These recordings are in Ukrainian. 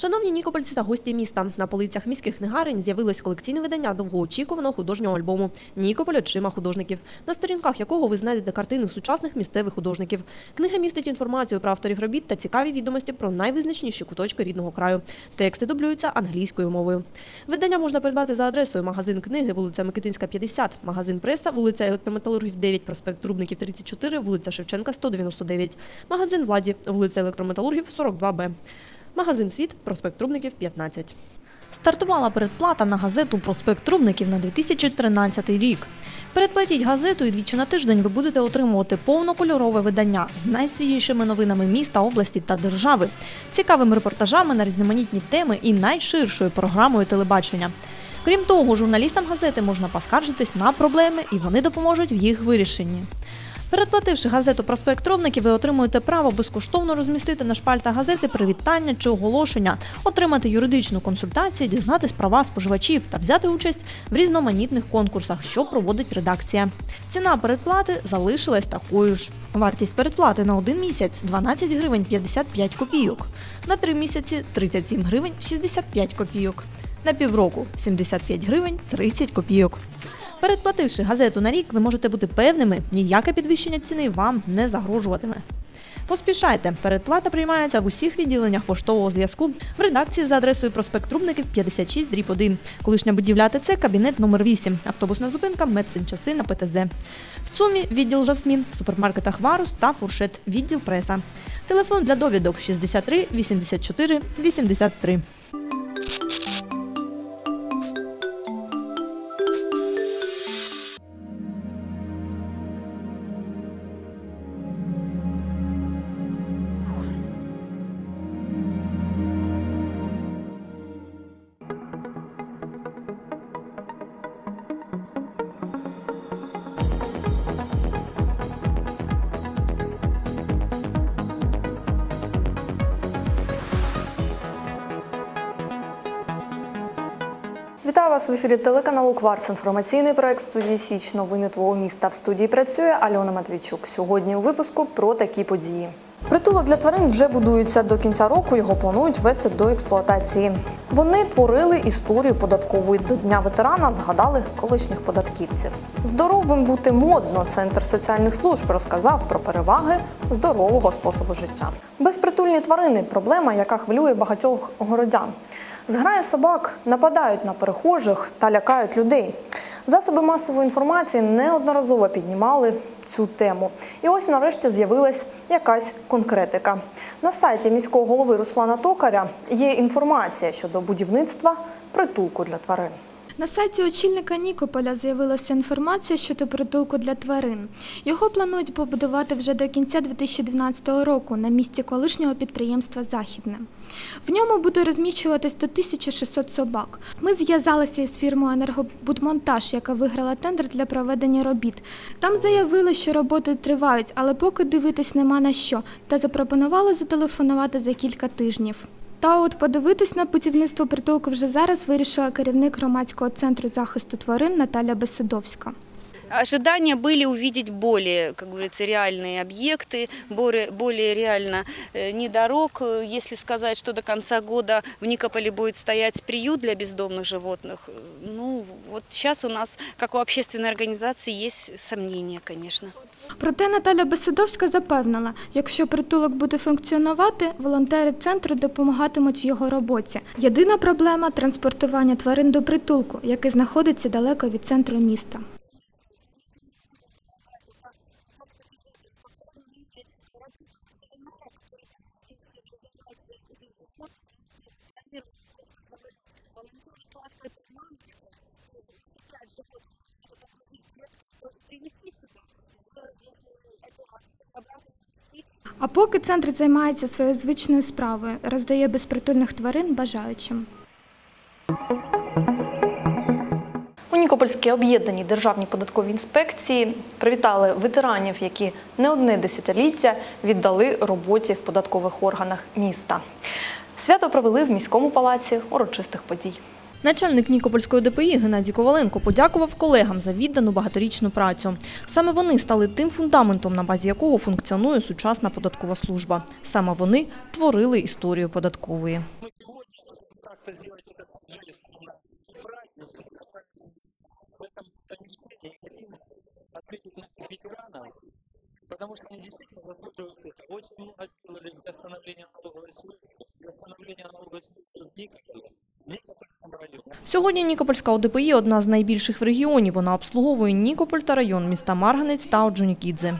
Шановні нікопольці та гості міста, на полицях міських книгарень з'явилось колекційне видання довгоочікуваного художнього альбому Нікополь очима художників, на сторінках якого ви знайдете картини сучасних місцевих художників. Книга містить інформацію про авторів робіт та цікаві відомості про найвизначніші куточки рідного краю. Тексти дублюються англійською мовою. Видання можна придбати за адресою магазин книги, вулиця Микитинська, 50, магазин преса, вулиця Електрометалургів 9, проспект Трубників 34, вулиця Шевченка 199, магазин владі, вулиця Електрометалургів 42Б. Магазин Світ, проспект Трубників, 15. Стартувала передплата на газету Проспект Трубників на 2013 рік. Передплатіть газету і двічі на тиждень ви будете отримувати повнокольорове видання з найсвіжішими новинами міста, області та держави, цікавими репортажами на різноманітні теми і найширшою програмою телебачення. Крім того, журналістам газети можна поскаржитись на проблеми, і вони допоможуть в їх вирішенні. Передплативши газету Проспект Ровників, ви отримуєте право безкоштовно розмістити на шпальтах газети привітання чи оголошення, отримати юридичну консультацію, дізнатись права споживачів та взяти участь в різноманітних конкурсах, що проводить редакція. Ціна передплати залишилась такою ж. Вартість передплати на один місяць 12 гривень 55 копійок, на три місяці 37 гривень 65 копійок, на півроку 75 гривень 30 копійок. Передплативши газету на рік, ви можете бути певними, ніяке підвищення ціни вам не загрожуватиме. Поспішайте, передплата приймається в усіх відділеннях поштового зв'язку в редакції за адресою проспект Трубників 56 дріб 1. Колишня будівля АТЦ, кабінет номер 8, автобусна зупинка, медсанчастина ПТЗ. В ЦУМі відділ Жасмін, в супермаркетах Варус та Фуршет, відділ преса. Телефон для довідок 63 84 83. Вітаю вас в ефірі телеканалу Кварц. Інформаційний проект студії Січ. Новини твого міста. В студії працює Альона Матвійчук. Сьогодні у випуску про такі події. Притулок для тварин вже будується до кінця року. Його планують ввести до експлуатації. Вони творили історію податкової до дня ветерана. Згадали колишніх податківців. Здоровим бути модно. Центр соціальних служб розказав про переваги здорового способу життя. Безпритульні тварини проблема, яка хвилює багатьох городян. Зграє собак нападають на перехожих та лякають людей. Засоби масової інформації неодноразово піднімали цю тему. І ось нарешті з'явилась якась конкретика. На сайті міського голови Руслана Токаря є інформація щодо будівництва притулку для тварин. На сайті очільника Нікополя з'явилася інформація щодо притулку для тварин. Його планують побудувати вже до кінця 2012 року на місці колишнього підприємства Західне. В ньому буде розміщуватись до 1600 собак. Ми зв'язалися із фірмою Енергобудмонтаж, яка виграла тендер для проведення робіт. Там заявили, що роботи тривають, але поки дивитись нема на що, та запропонували зателефонувати за кілька тижнів. Та от подивитись на будівництво притулку вже зараз вирішила керівник громадського центру захисту тварин Наталя Бесидовська. Ожидания были увидеть более, как говорится, реальные объекты, более, более реально э, не дорог. Э, Если сказать, что до конца года в Никополе будет стоять приют для бездомных животных, э, ну вот сейчас у нас, как у общественной организации, есть сомнения, конечно. Проте Наталя Бесидовська запевнила, якщо притулок буде функціонувати, волонтери центру допомагатимуть в його роботі. Єдина проблема транспортування тварин до притулку, який знаходиться далеко від центру міста. А поки центр займається своєю звичною справою, роздає безпритульних тварин бажаючим. Нікопольські об'єднані державні податкові інспекції привітали ветеранів, які не одне десятиліття віддали роботі в податкових органах міста. Свято провели в міському палаці урочистих подій. Начальник Нікопольської ДПІ Геннадій Коваленко подякував колегам за віддану багаторічну працю. Саме вони стали тим фундаментом, на базі якого функціонує сучасна податкова служба. Саме вони творили історію податкової. как-то сделать этот жест именно праздничным, в этом помещении хотим отметить наших ветеранов, потому что они действительно заслуживают это. Очень много сделали для становления налоговой службы, для становления налоговой службы в Никополе, в Никопольском районе. Сьогодні Нікопольська ОДПІ – одна з найбільших в регіоні. Вона обслуговує Нікополь та район міста Марганець та Оджонікідзе.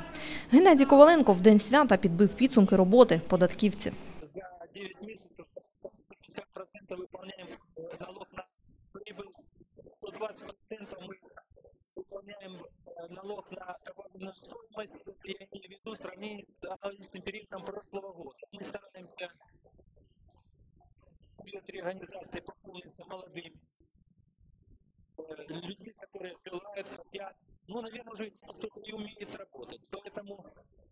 Геннадій Коваленко в день свята підбив підсумки роботи податківців. За 9 месяцев 150% выполняем э, налог на прибыль, 120% мы выполняем э, налог на добавленную стоимость, я имею в виду в сравнении с аналогичным периодом прошлого года. Мы стараемся две три организации пополниться молодыми э, людьми, которые желают, хотят. Ну, наверное, уже кто-то не умеет работать. Поэтому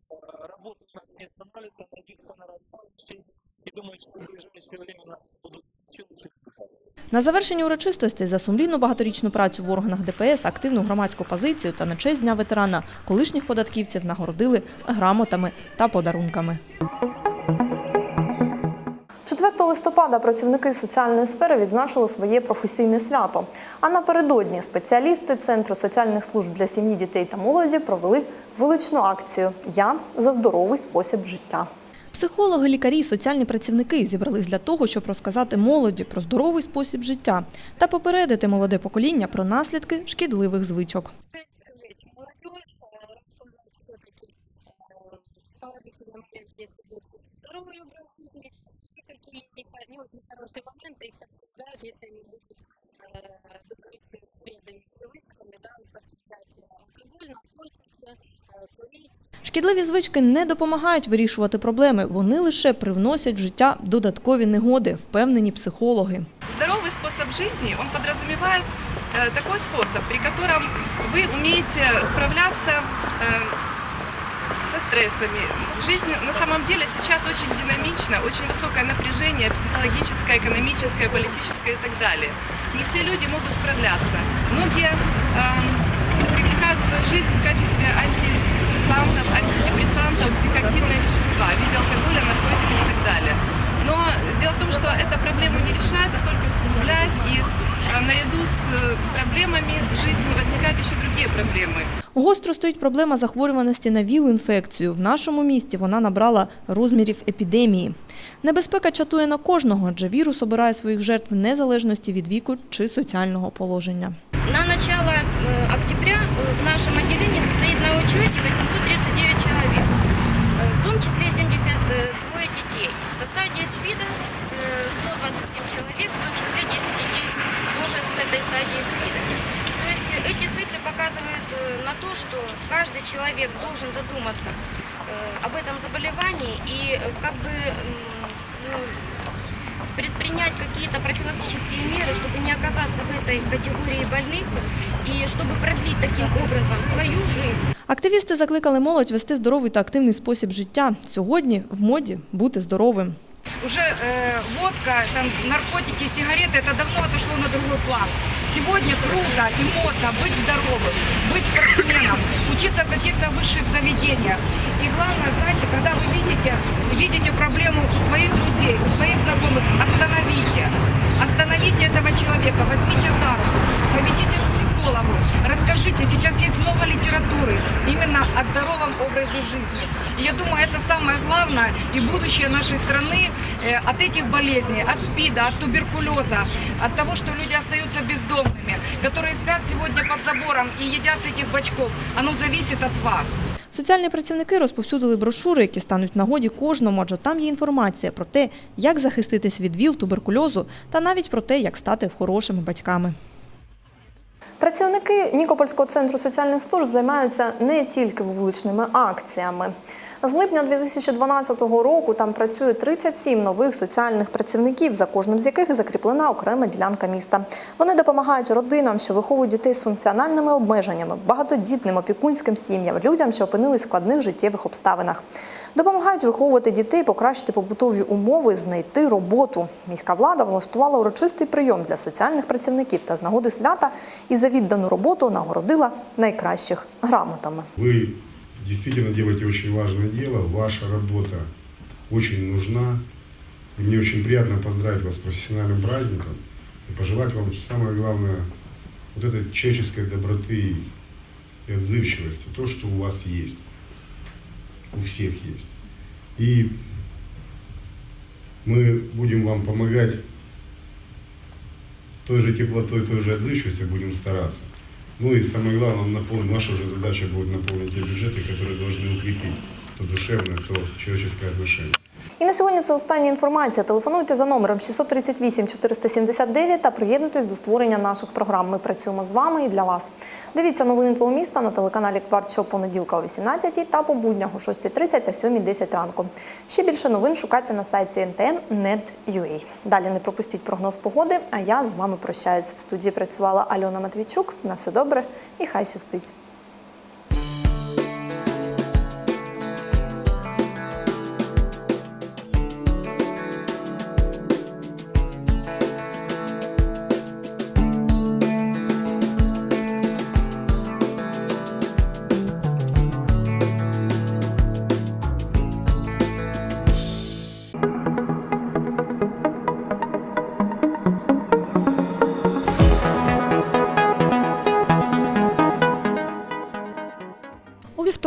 э, работа у нас не останавливается, надеюсь, она работает. И думаю, что в ближайшее время у нас будут еще лучше результаты. На завершенні урочистостей за сумлінну багаторічну працю в органах ДПС, активну громадську позицію та на честь Дня ветерана колишніх податківців нагородили грамотами та подарунками. 4 листопада працівники соціальної сфери відзначили своє професійне свято. А напередодні спеціалісти Центру соціальних служб для сім'ї, дітей та молоді провели вуличну акцію Я за здоровий спосіб життя. Психологи, лікарі, соціальні працівники зібрались для того, щоб розказати молоді про здоровий спосіб життя та попередити молоде покоління про наслідки шкідливих звичок. Шкідливі звички не допомагають вирішувати проблеми, вони лише привносять в життя додаткові негоди, впевнені психологи. Здоровый способ жизни, он подразумевает э, такой способ, при котором вы умеете справляться э, со стрессами. Жизнь на самом деле сейчас очень динамична, очень высокое напряжение психологическое, экономическое, политическое и так далее. Не все люди могут справляться. Многие эм, привлекают в свою жизнь в качестве антидепрессантов, антидепрессантов, психоактивные вещества, в виде алкоголя, наркотиков и так далее. Но дело в том, что эта проблема не решает, а только усугубляет, и э, наряду с э, проблемами в жизни возникают еще другие проблемы. Гостро стоїть проблема захворюваності на ВІЛ-інфекцію. В нашому місті вона набрала розмірів епідемії. Небезпека чатує на кожного, адже вірус обирає своїх жертв незалежності від віку чи соціального положення. На начало э, октября э, в нашем отделении 127 человек, в том числе 10 детей тоже с этой стадии СПИДа. То есть э, эти цифры показывают э, на то, что каждый человек должен задуматься э, об этом заболевании и э, как бы м, ну, предпринять какие-то профилактические меры, чтобы не оказаться в этой категории больных и чтобы продлить таким образом свою жизнь. Активісти закликали молодь вести здоровий та активний спосіб життя. Сьогодні в моді бути здоровим. Уже э, водка, там, наркотики, сигареты, это давно отошло на другой план. Сегодня круто и модно быть здоровым, быть спортсменом, учиться в каких-то высших заведениях. И главное, знаете, когда вы видите, видите проблему у своих друзей, у своих знакомых, остановите. Остановите этого человека, возьмите за руку, поведите психологу, расскажите. Сейчас есть много литературы именно о здоровом образе жизни. И я думаю, это самое главное и будущее нашей страны э, от этих болезней, от СПИДа, от туберкулеза, от того, что люди остаются бездомными, которые спят сегодня под забором и едят с этих бачков. Оно зависит от вас. Соціальні працівники розповсюдили брошури, які стануть в нагоді кожному, адже там є інформація про те, як захиститись від ВІЛ, туберкульозу та навіть про те, як стати хорошими батьками. Працівники Нікопольського центру соціальних служб займаються не тільки вуличними акціями. З липня 2012 року там працює 37 нових соціальних працівників, за кожним з яких закріплена окрема ділянка міста. Вони допомагають родинам, що виховують дітей з функціональними обмеженнями, багатодітним опікунським сім'ям, людям, що опинились в складних життєвих обставинах. Допомагають виховувати дітей, покращити побутові умови, знайти роботу. Міська влада влаштувала урочистий прийом для соціальних працівників та з нагоди свята і за віддану роботу нагородила найкращих грамотами. Действительно делаете очень важное дело, ваша работа очень нужна. И мне очень приятно поздравить вас с профессиональным праздником и пожелать вам самое главное вот этой человеческой доброты и отзывчивости, то, что у вас есть, у всех есть. И мы будем вам помогать той же теплотой, той же отзывчивостью будем стараться. Ну и самое главное, наполнить, наша уже задача будет наполнить те бюджеты, которые должны укрепить то душевное, то человеческое отношение. І на сьогодні це остання інформація. Телефонуйте за номером 638 479 та приєднуйтесь до створення наших програм. Ми працюємо з вами і для вас. Дивіться новини твого міста на телеканалі Кварт щопонеділка о 18 та по буднях о 6.30 та 7.10 ранку. Ще більше новин шукайте на сайті ntm.net.ua. Далі не пропустіть прогноз погоди. А я з вами прощаюсь. В студії працювала Альона Матвійчук. На все добре і хай щастить.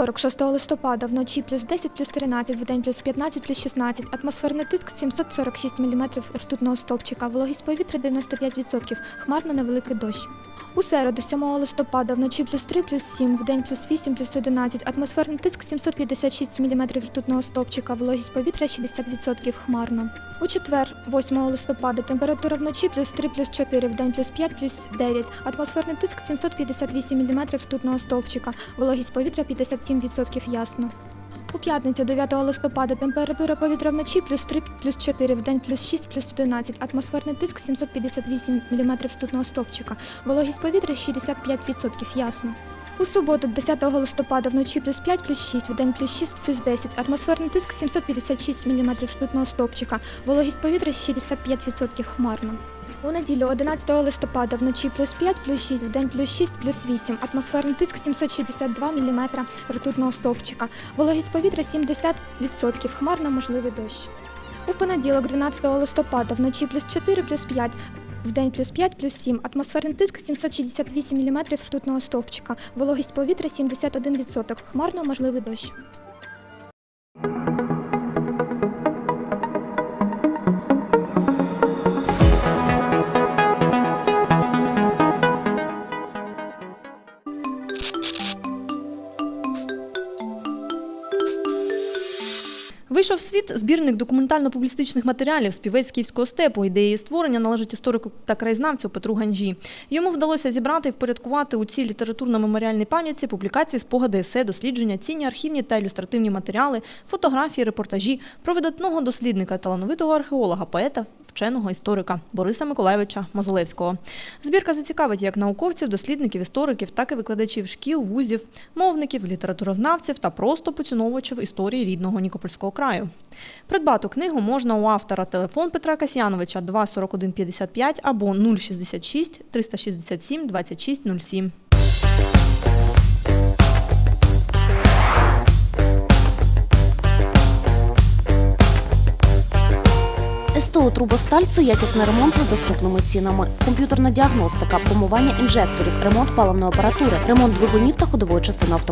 Вівторок, 6 листопада, вночі плюс 10, плюс 13, день плюс 15, плюс 16, атмосферний тиск 746 мм ртутного стовпчика, вологість повітря 95%, хмарно невеликий дощ. У середу, 7 листопада, вночі плюс 3, плюс 7, вдень плюс 8, плюс 11, атмосферний тиск 756 мм ртутного стовпчика, вологість повітря 60%, хмарно. У четвер, 8 листопада, температура вночі плюс 3, плюс 4, вдень плюс 5, плюс 9, атмосферний тиск 758 мм ртутного стовпчика, вологість повітря 57% ясно. У п'ятницю 9 листопада температура повітря вночі плюс 3, плюс 4, вдень плюс 6, плюс 11, атмосферний тиск 758 мм ртутного стовпчика, вологість повітря 65% ясно. У суботу, 10 листопада, вночі плюс 5, плюс 6, вдень плюс 6, плюс 10, атмосферний тиск 756 мм ртутного стовпчика, вологість повітря 65% хмарно. У неділю 11 листопада вночі плюс 5, плюс 6, вдень плюс 6, плюс 8, атмосферний тиск 762 мм ртутного стовпчика, вологість повітря 70%, хмарно можливий дощ. У понеділок 12 листопада вночі плюс 4, плюс 5, вдень плюс 5, плюс 7, атмосферний тиск 768 мм ртутного стовпчика, вологість повітря 71%, хмарно можливий дощ. Вийшов в світ збірник документально-публістичних матеріалів співець Київського степу. Ідеї створення належить історику та краєзнавцю Петру Ганжі. Йому вдалося зібрати і впорядкувати у цій літературно-меморіальній пам'ятці публікації, спогади, есе, дослідження, цінні архівні та ілюстративні матеріали, фотографії, репортажі про видатного дослідника, талановитого археолога, поета, вченого історика Бориса Миколаєвича Мозолевського. Збірка зацікавить як науковців, дослідників, істориків, так і викладачів шкіл, вузів, мовників, літературознавців та просто поціновувачів історії рідного Нікопольського краю. Придбати книгу можна у автора телефон Петра Касьяновича 24155 або 066 367 2607. СТО Трубосталь якісний ремонт за доступними цінами. Комп'ютерна діагностика, промивання інжекторів, ремонт паливної апаратури, ремонт двигунів та ходової частини автомобіля.